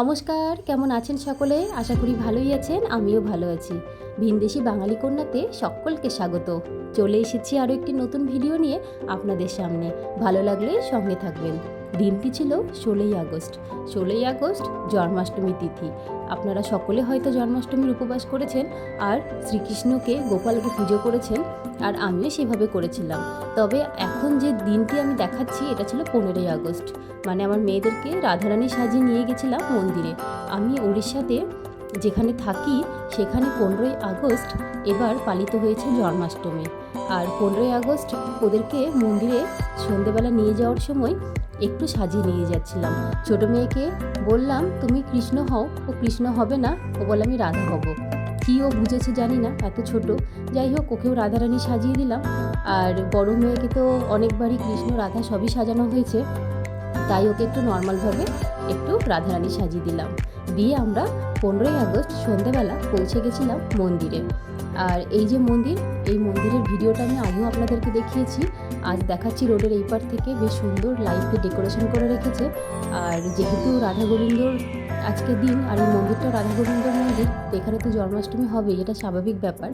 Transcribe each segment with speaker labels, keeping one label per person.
Speaker 1: নমস্কার, কেমন আছেন সকলে? আশা করি ভালোই আছেন, আমিও ভালো আছি। ভিনদেশি বাঙালি কন্যাতে সকলকে স্বাগত। চলে এসেছি আরও একটি নতুন ভিডিও নিয়ে আপনাদের সামনে। ভালো লাগলে সঙ্গে থাকবেন। দিনটি ছিল ষোলোই আগস্ট। ষোলোই আগস্ট জন্মাষ্টমী তিথি। আপনারা সকলে হয়তো জন্মাষ্টমীর উপবাস করেছেন আর শ্রীকৃষ্ণকে গোপালকে পুজো করেছেন আর আমিও সেভাবে করেছিলাম। তবে এখন যে দিনটি আমি দেখাচ্ছি, এটা ছিল পনেরোই আগস্ট। মানে আমার মেয়েদেরকে রাধারানী সাজিয়ে নিয়ে গেছিলাম মন্দিরে। আমি উড়িষ্যাতে যেখানে থাকি, সেখানে পনেরোই আগস্ট এবার পালিত হয়েছে জন্মাষ্টমী। আর পনেরোই আগস্ট ওদেরকে মন্দিরে সন্ধেবেলা নিয়ে যাওয়ার সময় একটু সাজিয়ে নিয়ে যাচ্ছিলাম। ছোট মেয়েকে বললাম, তুমি কৃষ্ণ হও। ও কৃষ্ণ হবে না, ও বলে, আমি রাধা হব। কী ও বুঝেছে জানি না, এত ছোট। যাই হোক, ওকেও রাধারানী সাজিয়ে দিলাম। আর বড় মেয়েকে তো অনেকবারই কৃষ্ণ, রাধা সবই সাজানো হয়েছে। তাই ওকে একটু নর্মালভাবে একটু রাধারানী সাজিয়ে দিলাম। দিয়ে আমরা পনেরোই আগস্ট সন্ধ্যাবেলা পৌঁছে গেছিলাম মন্দিরে। আর এই যে মন্দির, এই মন্দিরের ভিডিওটা আমি আগেও আপনাদেরকে দেখিয়েছি। আজ দেখাচ্ছি রোডের এই পার থেকে। বেশ সুন্দর লাইটে ডেকোরেশন করে রেখেছে। আর যেহেতু রাধা গোবিন্দর আজকের দিন, আর এই মন্দিরটা রাধা গোবিন্দর মন্দির এখানে তো জন্মাষ্টমী হবে এটা স্বাভাবিক ব্যাপার।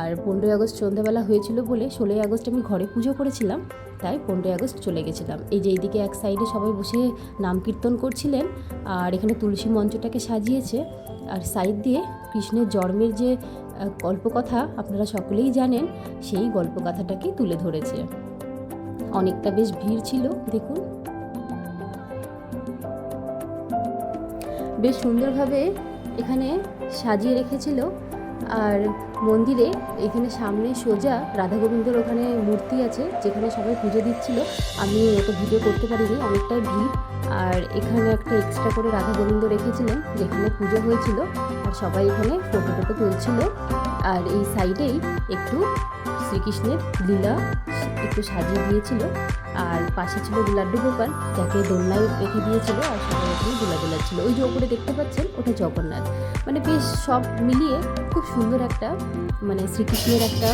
Speaker 1: আর পনেরোই আগস্ট সন্ধ্যাবেলা হয়েছিল বলে ষোলোই আগস্ট আমি ঘরে পুজো করেছিলাম, তাই পনেরোই আগস্ট চলে গেছিলাম। এই যে এইদিকে এক সাইডে সবাই বসে নাম কীর্তন করছিলেন, আর এখানে তুলসী মঞ্চটাকে সাজিয়েছে। আর সাইড দিয়ে কৃষ্ণের জন্মের যে গল্পকথা আপনারা সকলেই জানেন, সেই গল্পকথাটাকে তুলে ধরেছে। অনেকটা বেশ ভিড় ছিল, দেখুন। বেশ সুন্দরভাবে এখানে সাজিয়ে রেখেছিল, আর মন্দিরে এখানে সামনে সোজা রাধা গোবিন্দর ওখানে মূর্তি আছে, যেখানে সবাই পুজো দিচ্ছিল। আমি ওটা ভিডিও করতে পারিনি, অনেকটাই ভিড়। আর এখানে একটা এক্সট্রা করে রাধা গোবিন্দ রেখেছিলেন, যেখানে পুজো হয়েছিল। আর সবাই এখানে ফটো টটো তুলছিল। আর এই সাইডেই একটু শ্রীকৃষ্ণের লীলা একটু সাজিয়ে দিয়েছিল। আর পাশে ছিল লাড্ডু গোপাল, যাকে দোলনায় রেখে দিয়েছিল। আর সবাই ওখানে দোলা দোলাচ্ছিল। ওই যে ওপরে দেখতে পাচ্ছেন, ওটা জগন্নাথ। মানে বেশ সব মিলিয়ে খুব সুন্দর একটা মানে শ্রীকৃষ্ণের একটা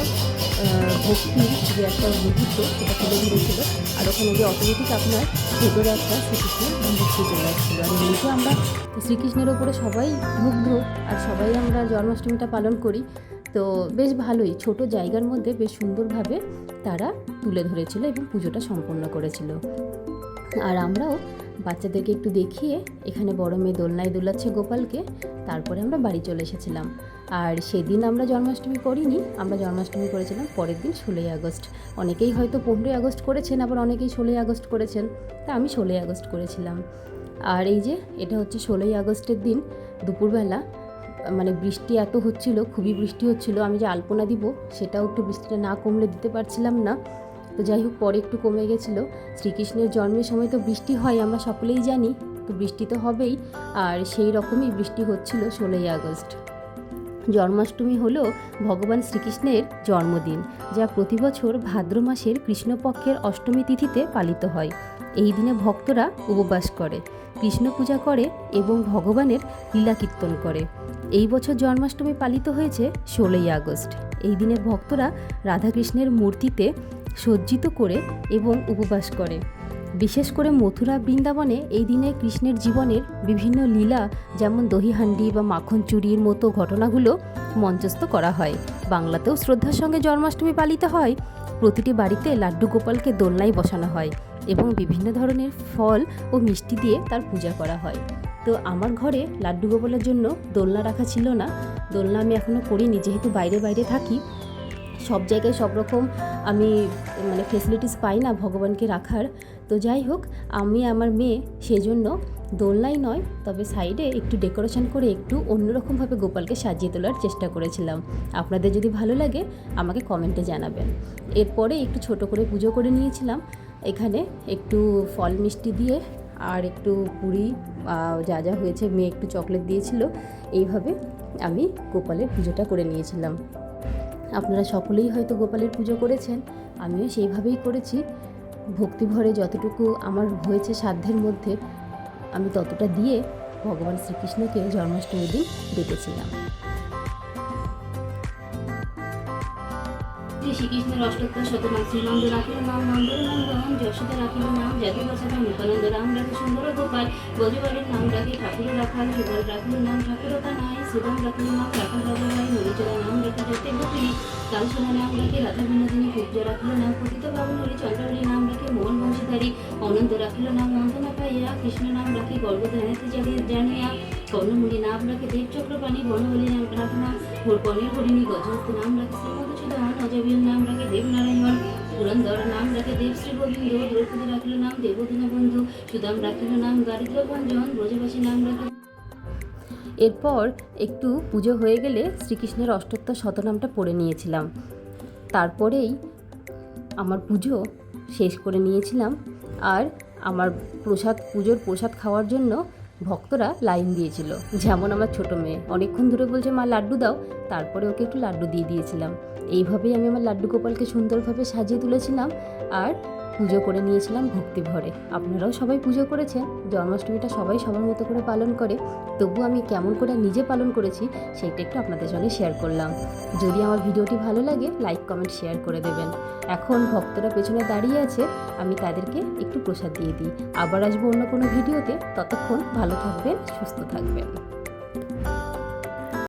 Speaker 1: ভক্তির যে একটা মুহূর্ত সেটা তুলে ধরেছিল। আর ওখানে যে অটোমেটিক আপনার ভেতরে একটা শ্রীকৃষ্ণের মূর্তি চলে আসছিল। আর এমনিতে আমরা শ্রীকৃষ্ণের ওপরে সবাই মুগ্ধ আর সবাই আমরা জন্মাষ্টমীটা পালন করি, তো বেশ ভালোই। ছোট জায়গার মধ্যে বেশ সুন্দরভাবে তারা তুলে ধরেছিল এবং পুজোটা সম্পন্ন করেছিল। আর আমরাও বাচ্চাদেরকে একটু দেখিয়ে এখানে বড় মেয়ে দোলনায় দোলাচ্ছে গোপালকে, তারপরে আমরা বাড়ি চলে এসেছিলাম। আর সেদিন আমরা জন্মাষ্টমী করিনি, আমরা জন্মাষ্টমী করেছিলাম পরের দিন ষোলোই আগস্ট। অনেকেই হয়তো পনেরোই আগস্ট করেছেন, আবার অনেকেই ষোলোই আগস্ট করেছেন। তা আমি ষোলোই আগস্ট করেছিলাম। আর এই যে, এটা হচ্ছে ষোলোই আগস্টের দিন, দুপুরবেলা মানে বৃষ্টি এত হচ্ছিল, খুবই বৃষ্টি হচ্ছিল, আমি যে আলপনা দিব, সেটাও একটু বৃষ্টিটা না কমলে দিতে পারছিলাম না। তো যাই হোক, পরে একটু কমে গেছিল। শ্রীকৃষ্ণের জন্মের সময় তো বৃষ্টি হয়, আমরা সকলেই জানি। তো বৃষ্টি তো হবেই। আর সেই রকমই বৃষ্টি হচ্ছিল ষোলোই আগস্ট। জন্মাষ্টমী হলো ভগবান শ্রীকৃষ্ণের জন্মদিন, যা প্রতি বছর ভাদ্র মাসের কৃষ্ণপক্ষের অষ্টমী তিথিতে পালিত হয়। এই দিনে ভক্তরা উপবাস করে, কৃষ্ণ পূজা করে এবং ভগবানের লীলা কীর্তন করে। এই বছর জন্মাষ্টমী পালিত হয়েছে ষোলোই আগস্ট। এই দিনে ভক্তরা রাধাকৃষ্ণের মূর্তিতে সজ্জিত করে এবং উপবাস করে। বিশেষ করে মথুরা বৃন্দাবনে এই দিনে কৃষ্ণের জীবনের বিভিন্ন লীলা, যেমন দহিহান্ডি বা মাখন চুরির মতো ঘটনাগুলো মঞ্চস্থ করা হয়। বাংলাতেও শ্রদ্ধার সঙ্গে জন্মাষ্টমী পালিত হয়। প্রতিটি বাড়িতে লাড্ডু গোপালকে দোলনায় বসানো হয় এবং বিভিন্ন ধরনের ফল ও মিষ্টি দিয়ে তার পূজা করা হয়। তো আমার ঘরে লাড্ডু গোপালের জন্য দোলনা রাখা ছিল না। দোলনা আমি এখনও করিনি, যেহেতু বাইরে বাইরে থাকি সব জায়গায় সব রকম আমি মানে ফেসিলিটিস পাই না ভগবানকে রাখার। তো যাই হোক, আমি আমার মেয়ে সেজন্য দোলনাই নয়, তবে সাইডে একটু ডেকোরেশন করে একটু অন্যরকমভাবে গোপালকে সাজিয়ে তোলার চেষ্টা করেছিলাম। আপনাদের যদি ভালো লাগে, আমাকে কমেন্টে জানাবেন। এরপরে একটু ছোট করে পুজো করে নিয়েছিলাম। এখানে একটু ফল মিষ্টি দিয়ে আর একটু পুরি যা যা হয়েছে, মেয়ে একটু চকলেট দিয়েছিল। এইভাবে আমি গোপালের পুজোটা করে নিয়েছিলাম। আপনারা সকলেই হয়তো গোপালের পুজো করেছেন, আমিও সেইভাবেই করেছি। ভক্তিভরে যতটুকু আমার হয়েছে সাধ্যের মধ্যে, আমি ততটা দিয়ে ভগবান শ্রীকৃষ্ণকে জন্মাষ্টমীর দিন ডেকেছিলাম। শ্রী শ্রীকৃষ্ণের অষ্টোত্তর শতনাম শ্রীনন্দ রাখিল নাম নন্দন নন্দন যশোদা রাখিল নাম জাতি বাসাটা মুখানন্দ রাম রাখে সুন্দর গোপাল ব্রজবাড়ির নাম রাখে, ঠাকুর রাখাল সুবল রাখিল নাম, ঠাকুর কানাই সুদাম রাখিল নাম রাখাল রাজা ভাই নরিচরা নাম রাখে যাতে গোপিনী, কালসোনা নাম রাখে, রাধা বিনোদিনী পূজ্য রাখিল নাম, পতিত বাবন হরি নাম রাখে মোহন বংশীধারী অনন্ত রাখিল নাম অন্তনা পাইয়া কৃষ্ণ নাম রাখে গর্ভধানেতে জানিয়ে জানিয়া নাম রাখে দেব চক্রপাণী বনবলী নাম রাখে নাম পনেরো হরিণী গজহস্ত নাম রাখে শ্রীমধুসূদন অজবীয় নাম রাখে দেবনারায়ণ, পুরন্দর নাম রাখে দেব শ্রী গোবিন্দ দ্রৌপদী রাখিল নাম দেবদীন বন্ধু, সুদাম রাখিল নাম দারিদ্র ভঞ্জন ব্রজবাসী নাম রাখে এরপর একটু পুজো হয়ে গেলে শ্রীকৃষ্ণের অষ্টোত্তর শতনামটা পড়ে নিয়েছিলাম। তারপরেই আমার পুজো শেষ করে নিয়েছিলাম। আর আমার প্রসাদ, পুজোর প্রসাদ খাওয়ার জন্য ভক্তরা লাইন দিয়েছিল। যেমন আমার ছোট মেয়ে। অনেকক্ষণ ধরে বলছে, মা, লাড্ডু দাও। তারপরে ওকে একটু লাড্ডু দিয়ে দিয়েছিলাম। এইভাবেই আমি আমার লাড্ডু গোপালকে সুন্দরভাবে সাজিয়ে তুলেছিলাম আর পুজো করে নিয়েছিলাম ভক্তি ভরে আপনারাও সবাই পুজো করেছেন, জন্মাষ্টমীটা সবাই সবার মতো করে পালন করে তবু আমি কেমন করে নিজে পালন করেছি সেইটা একটু আপনাদের সঙ্গে শেয়ার করলাম। যদি আমার ভিডিওটি ভালো লাগে লাইক কমেন্ট শেয়ার করে দেবেন। এখন ভক্তরা পেছনে দাঁড়িয়ে আছে, আমি তাদেরকে একটু প্রসাদ দিয়ে দিই। আবার আসব অন্য কোনো ভিডিওতে, ততক্ষণ ভালো থাকবেন, সুস্থ থাকবেন।